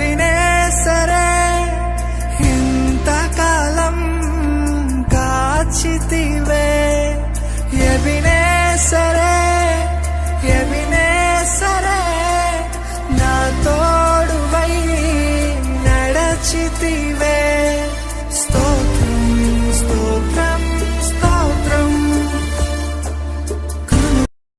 happiness.